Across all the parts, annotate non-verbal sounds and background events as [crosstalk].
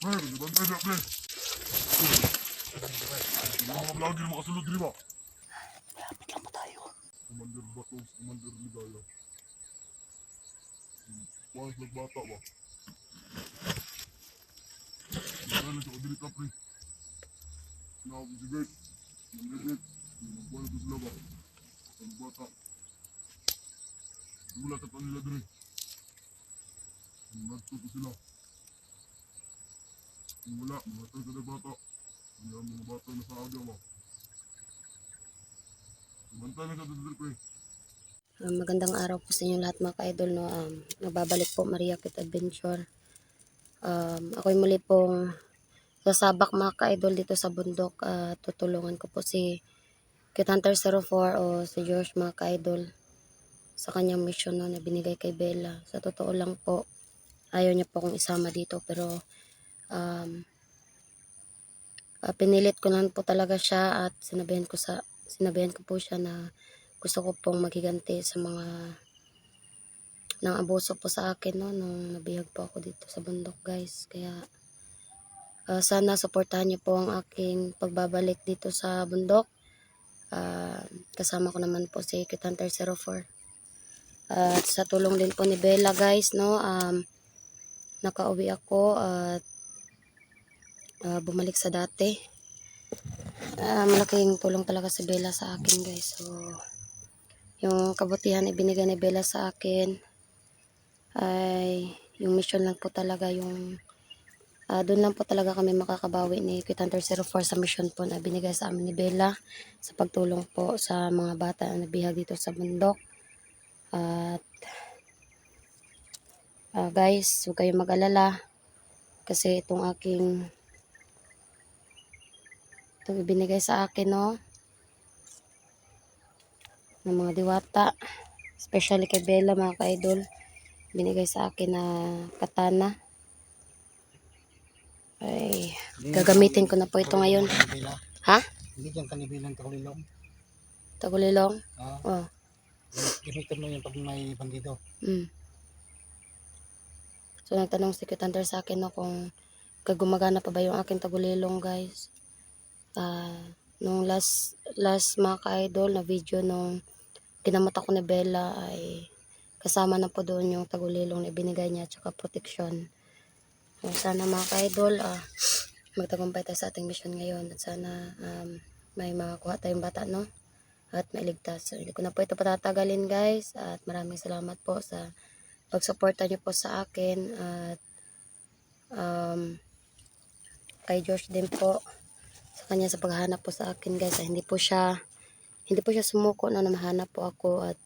Pre, bantay na, pre. Mga vlogger makasulod rin ba? Lapit lang po tayo. Commander Batos, Commander Ligaya. Once nagbata ba? Ano lang siya, kadili ka, pre. Sinawag ko si Bert. Commander Bert. Magbuhay ko sila ba? Ang bata. Wala ka pa nila dre. Nagto ko sila. Wala, mga tayo sa bata. Hindi ang mga bata na sa aga ba? Bantay na sa dre, pre. Um, magandang araw po sa inyo lahat mga ka-idol. No? Um, nagbabalik po Maria Kit Adventure. Um, ako'y muli pong sasabak mga ka-idol dito sa bundok. at tutulungan ko po si Kit Hunter 04 o si George mga ka-idol sa kanyang mission no, na binigay kay Bella. Sa totoo lang po, ayaw niya po akong isama dito pero um, ah, pinilit ko lang po talaga siya at sinabihan ko sa sinabihan ko po siya na gusto ko pong maghiganti sa mga nang abuso po sa akin no nung nabihag po ako dito sa bundok guys. Kaya ah, sana suportahan niyo po ang aking pagbabalik dito sa bundok. Ah, kasama ko naman po si Kit Hunter 04 at sa tulong din po ni Bella guys no um, nakauwi ako at ah, bumalik sa dati. Ah, malaking tulong talaga si Bella sa akin guys. So yung kabutihan ibinigay ni Bella sa akin ay yung mission lang po talaga yung ah, doon lang po talaga kami makakabawi ni Kit Hunter 04 sa mission po na binigay sa amin ni Bella sa pagtulong po sa mga bata na nabihag dito sa bundok. At ah, guys huwag kayong mag-alala kasi itong aking itong ibinigay sa akin no ng mga diwata especially kay Bella mga ka-idol binigay sa akin na katana ay gagamitin ko na po ito ngayon ha? Hindi dyan kanibilang takulilong. tagulilong? Ah, oh gamitin mo yun pag may bandido. mm. so nagtanong si Kitander sa akin no, kung kagumagana pa ba yung aking tagulilong guys ah nung last last mga ka-idol na video nung ginamot ako ni Bella ay kasama na po doon yung tagulilong na ibinigay niya tsaka protection so, sana mga ka-idol ah, magtagumpay tayo sa ating mission ngayon at sana um, may makakuha tayong bata no? At mailigtas. So hindi ko na po ito patatagalin guys at maraming salamat po sa pagsuporta niyo po sa akin at um, kay Josh din po kanya sa paghahanap po sa akin guys ay hindi po siya hindi po siya sumuko na na mahanap po ako at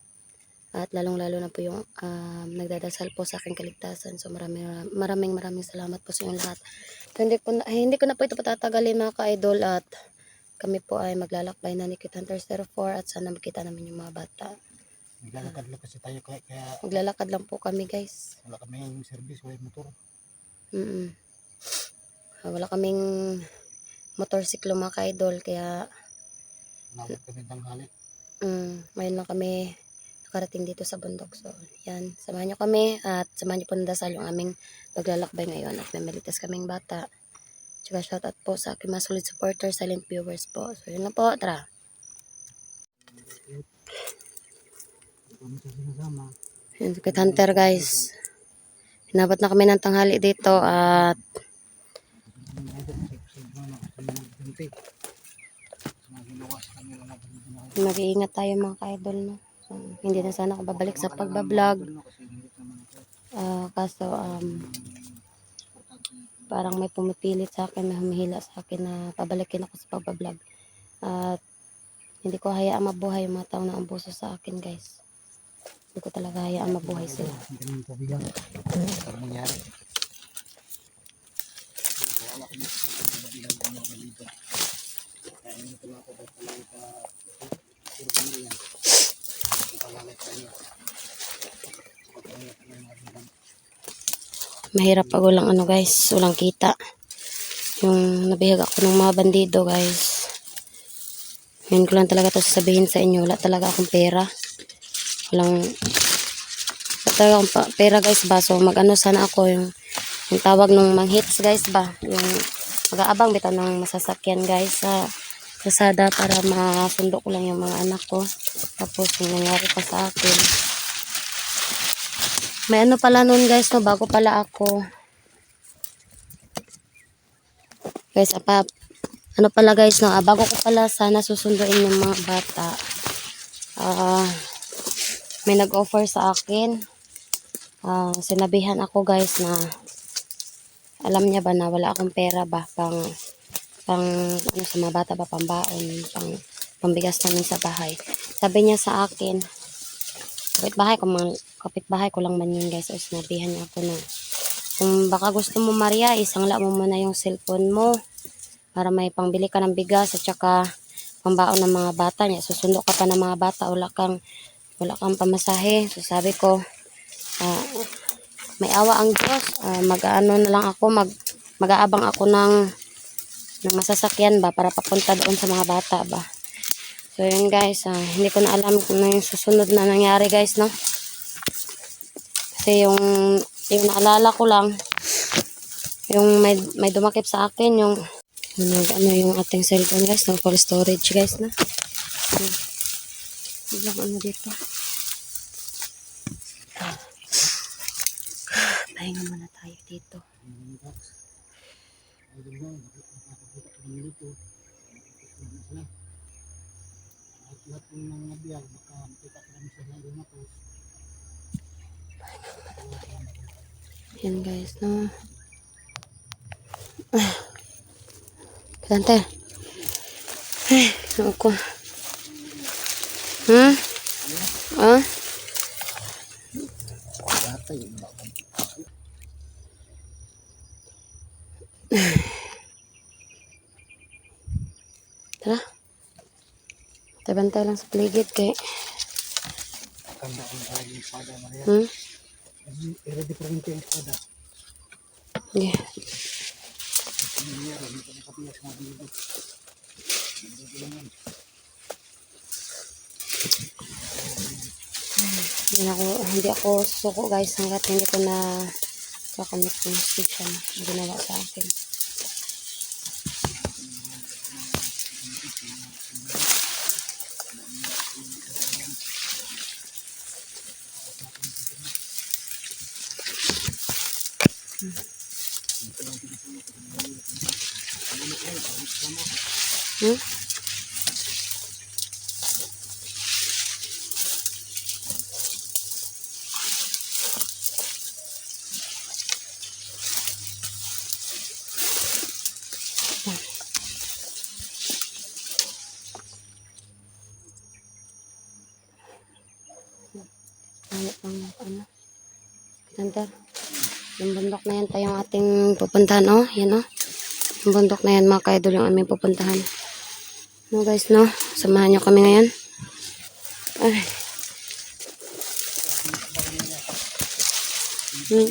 at lalong lalo na po yung um, nagdadasal po sa aking kaligtasan. So maraming maraming maraming salamat po sa inyong lahat. So, hindi, ko na, ay, hindi ko na po ito patatagalin mga ka-idol at kami po ay maglalakbay na ni Kit Hunter 04 at sana makita namin yung mga bata. Naglalakad lang kasi tayo kaya, kaya maglalakad lang po kami guys. wala kami yung service, wala yung motor. Mm Ah, wala kaming motorsiklo mga ka-idol kaya Nabot kami tanghali. Mm, ngayon lang kami nakarating dito sa bundok. So, yan. Samahan nyo kami at samahan nyo po ng dasal yung aming paglalakbay ngayon at may malitas kaming bata. Tsaka shoutout po sa aking mga solid supporters, silent viewers po. So, yun lang po. Tara. Kami sa sinasama. Yun, Kit Hunter guys. Hinabot na kami ng tanghali dito at kusog na kasi nagganti. Mga ginawa sa kanila na bandido na mag-iingat tayo mga ka-idol. No? So, hindi na sana ako babalik sa pagbablog. Ah, kaso, um, parang may pumipilit sa akin, may humihila sa akin na pabalikin ako sa pagbablog. At hindi ko hayaan mabuhay yung mga tao na ambuso sa akin, guys. Hindi ko talaga hayaan mabuhay sila. Mangyari? Wala kami sa balita. Kaya lang ako pala pa puro kami yan. Ng mga bilang. Mahirap walang ano, guys. Walang kita. Yung nabihag ako ng mga bandido, guys. Yun ko lang talaga to sasabihin sa inyo. Wala talaga akong pera. Walang wala talaga akong pa- pera, guys ba? So, mag-ano sana ako yung yung tawag nung manghits guys ba yung mag-aabang bitaw ng masasakyan guys sa kasada para masundo ko lang yung mga anak ko. Tapos yung nangyari pa sa akin. May ano pala nun guys no? Bago pala ako. Guys apa ano pala guys no? Ah, bago ko pala sana susunduin yung mga bata. Ah may nag-offer sa akin. Ah, sinabihan ako guys na alam niya ba na wala akong pera ba pang pang ano sa mga bata ba pambaon pang pambigas namin sa bahay. Sabi niya sa akin kapitbahay ko man kapitbahay ko lang man yun guys. So sinabihan niya ako na kung baka gusto mo Maria isangla mo muna yung cellphone mo para may pangbili ka ng bigas at saka pambaon ng mga bata niya. Susundo ka pa ng mga bata wala kang wala kang pamasahe. So sabi ko ah, may awa ang Diyos. Ah, mag-ano na lang ako mag mag-aabang ako ng ng masasakyan ba para papunta doon sa mga bata ba? So yun guys ah, hindi ko na alam kung ano yung susunod na nangyari guys no? Kasi yung yung naalala ko lang yung may, may dumakip sa akin yung nag ano yung ating cellphone guys no full storage guys na Hmm. Biglang ano dito. Pahinga muna tayo dito Ayun ba, nakakapagod ako ng mga biyag, baka makita ko lang sa lalim ako. Yan guys, no. [sighs] Ah. Kante. Ay, ako. Hmm? Ah? Bata yung baka. Tara. Tabantay lang sa paligid kay. Hmm? Yeah. Hindi ako, hindi ako suko guys hanggat hindi ko na kakamit yung speech na ginawa sa akin. Hmm? Ano pang ano? Ganda. Yung bundok na yan tayong ating pupuntahan, oh. Yan, oh. Yung bundok na yan, mga kaidol, yung aming pupuntahan. No, guys, no. Samahan nyo kami ngayon. Ay. Hmm.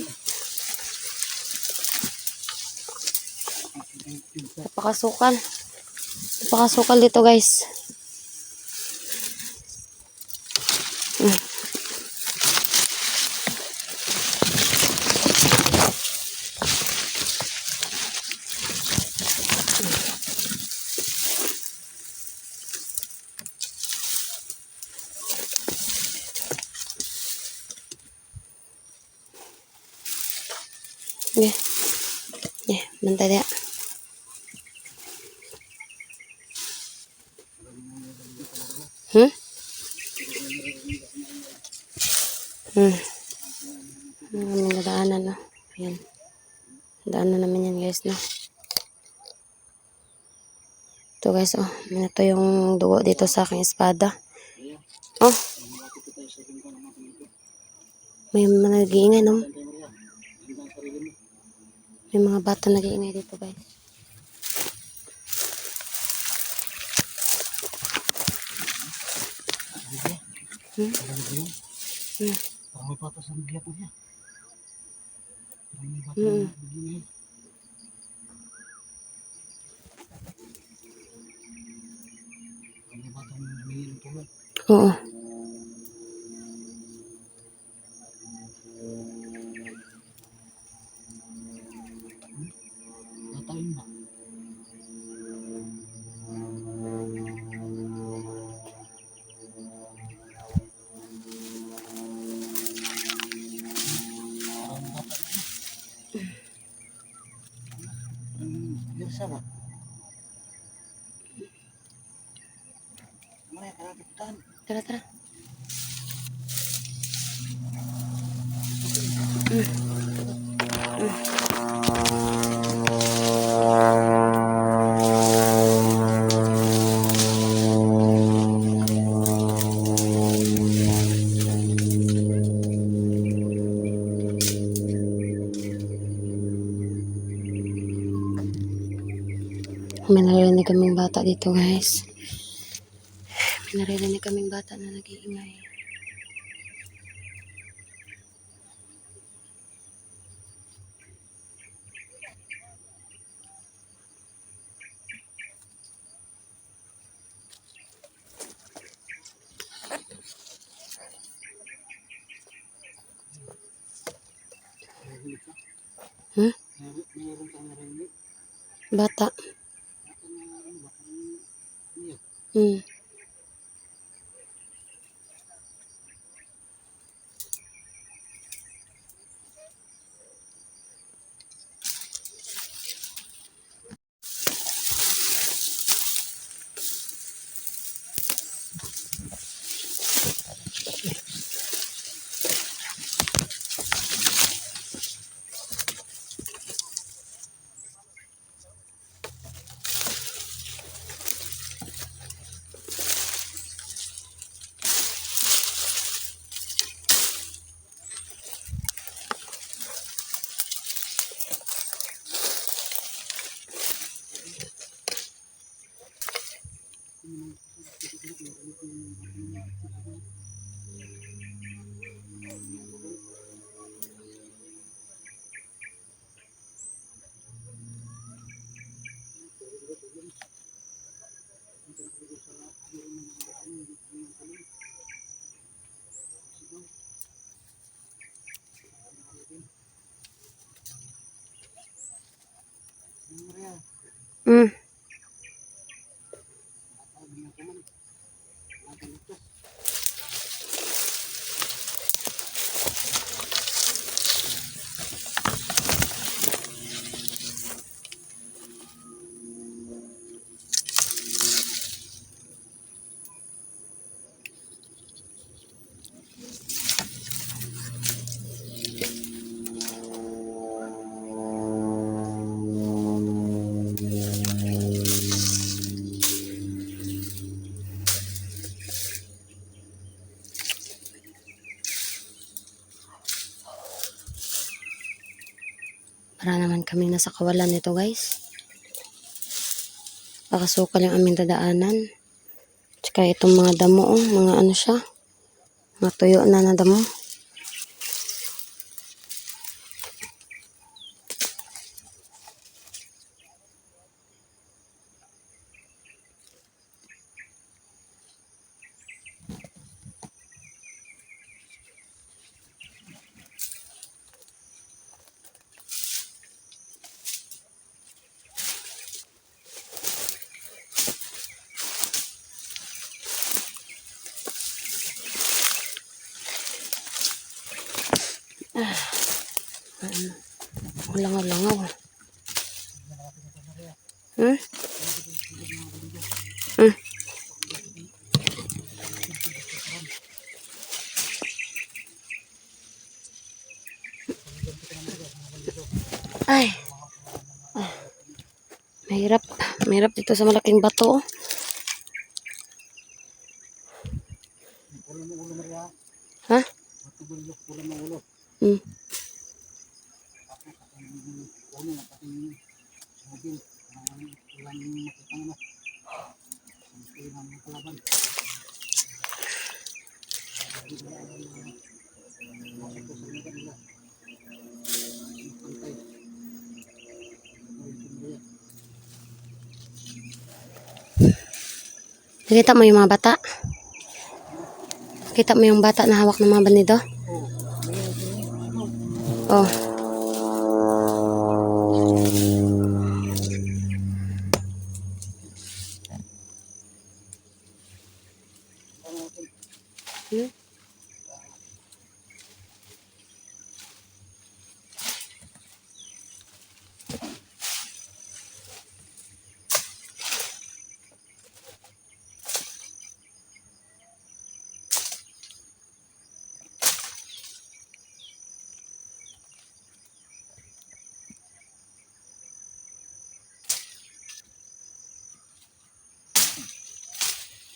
Napakasukal. Napakasukal dito, guys. Yeah. Yeah, bantay dia. Hmm? Hmm. Ang aming nadaanan, no? Ayan. Daanan namin yan, guys, no? Ito, guys, oh. Ito yung dugo dito sa aking espada. Oh. May mga nag-iingay, no? May mga bata nag-iingay dito, guys. Hmm? Hmm. Parang may patas ang biyak niya. Parang may bata Mm. na bigyan Parang may bata na bigyan ng tulad. Oo. Tara, tara. May naririnig kaming bata dito guys. Naririnig kaming bata na nag-iingay. Hmm? Bata. Hmm. Kami nasa kawalan nito guys. Pakasukal yung aming dadaanan. Tsaka itong mga damo, oh, mga ano siya. Mga tuyo na na damo. Ulangaw-langaw. Hmm? Hmm. Ay. Ah. Mahirap. Mahirap dito sa malaking bato. oh. Ha? Matubol yung ulo mo ulo. Hmm. Ako, pati yung ulo, pati yung mobil. Parang ulan yung makita mo na. Ang kaya ng kalaban. Hindi nila alam na masok ko sa mga nila. Ang pantay. Ang pantay. Nakita mo yung mga bata? Nakita mo yung bata na hawak ng mga bandido? Oh,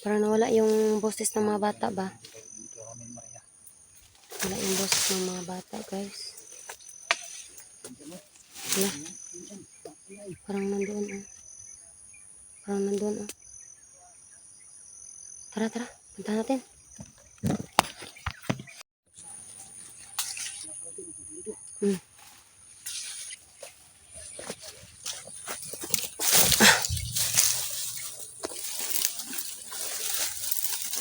Parang nawala yung boses ng mga bata ba? Wala yung boses ng mga bata, guys. Wala. Parang nandoon, oh. Parang nandoon, oh. Tara, tara. Punta natin.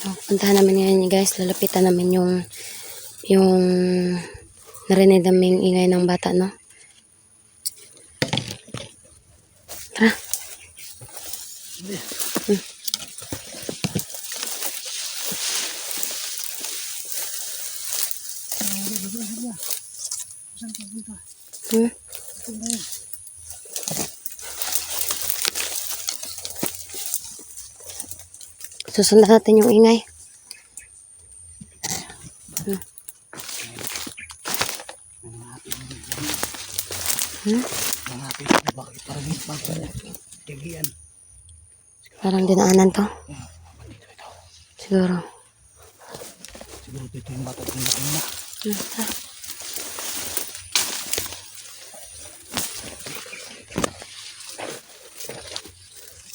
So, puntahan namin ngayon guys. Lalapitan namin yung yung narinig naming ingay ng bata, no? Tara. Hmm. Hmm? Susundan natin yung ingay. Hmm? Bakit parang dinaanan to. Siguro. Siguro dito yung bata yung laki na. Hmm,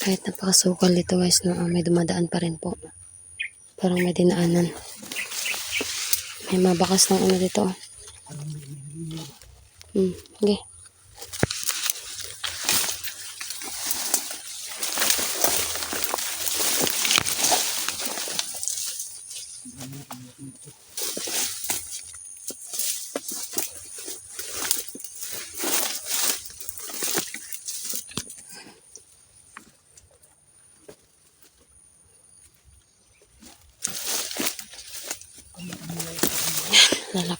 Kahit napakasukal dito guys, no, ah, may dumadaan pa rin po. Parang may dinaanan. May mabakas ng ano dito. oh. Hmm, okay.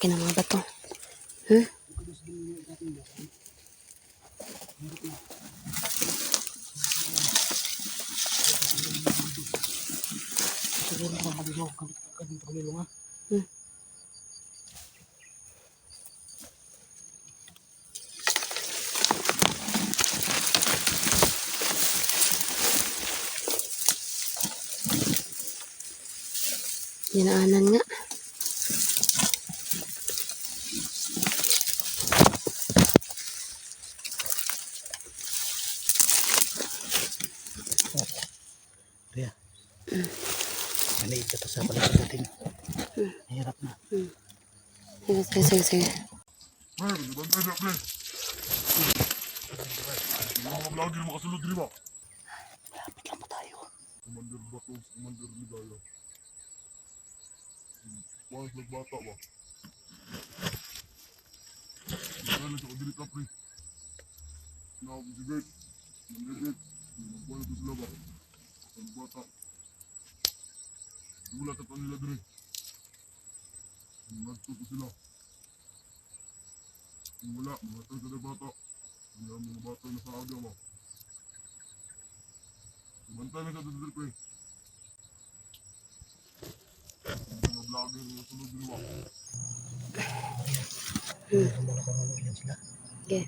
Lalaki ng mga bato. Hmm? Hmm. Dinaanan nga. Ria. Maliit ka to sa paligid natin. Mahirap na. Sige, sige, sige, na, mga vlogger makasulod rin ba? Malapit lang po tayo. Commander Batos, Commander Ligaya. Paano nagbata ba? Kaya sa kadili ka, pre. Now, si Bert. Nandibit. Nagbuhay ko sila ba? Ang bata. Wala ka pa nila dre. Nagtuto sila. Wala, mga tayo sa bata. Hindi ang mga bata na sa aga ba? Bantay na sa dito, pre. Mga vlogger na sunod din sila. Okay.